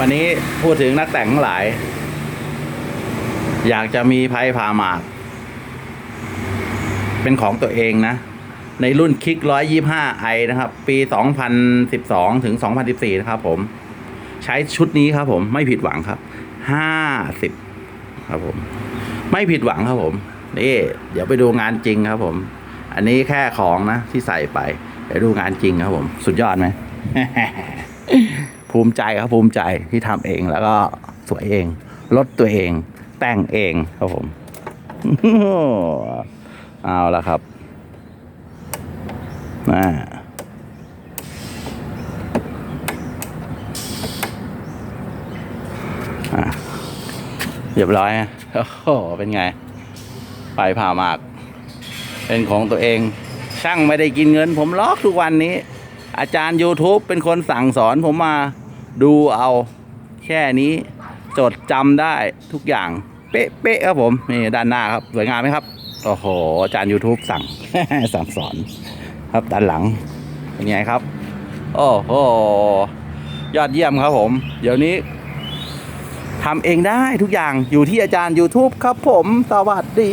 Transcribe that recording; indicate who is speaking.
Speaker 1: วันนี้พูดถึงนักแต่งทั้งหลาย อยากจะมีไพ่พาหมาก เป็นของตัวเองนะ ในรุ่นคิก125 i นะครับ ปี2012ถึง2014นะครับผม ใช้ชุดนี้ครับผมไม่ผิดหวังครับ50ครับผม ไม่ผิดหวังครับผมนี่เดี๋ยวไปดูงานจริงครับผม อันนี้แค่ของนะที่ใส่ไป เดี๋ยวดูงานจริงครับผม สุดยอดไหม ภูมิใจครับภูมิใจที่ทำเองแล้วก็สวยเองลดตัวเอง แต่งเองครับผมเอาละครับน่าอะเรียบร้อยนะโอ้โหเป็นไง ไปผ่ามาก เป็นของตัวเอง ช่างไม่ได้กินเงินผมล็อกทุกวันนี้ อาจารย์ YouTube เป็นคนสั่งสอนผมมาดูเอาแค่นี้จดจำได้ทุกอย่าง เป๊ะๆครับผม นี่ด้านหน้าครับ สวยงามไหมครับ โอ้โห อาจารย์ YouTube สั่ง สั่งสอน ครับด้านหลังเป็นไงครับ โอ้โห ยอดเยี่ยมครับผม เดี๋ยวนี้ทำเองได้ทุกอย่างอยู่ที่อาจารย์ YouTube ครับผม สวัสดี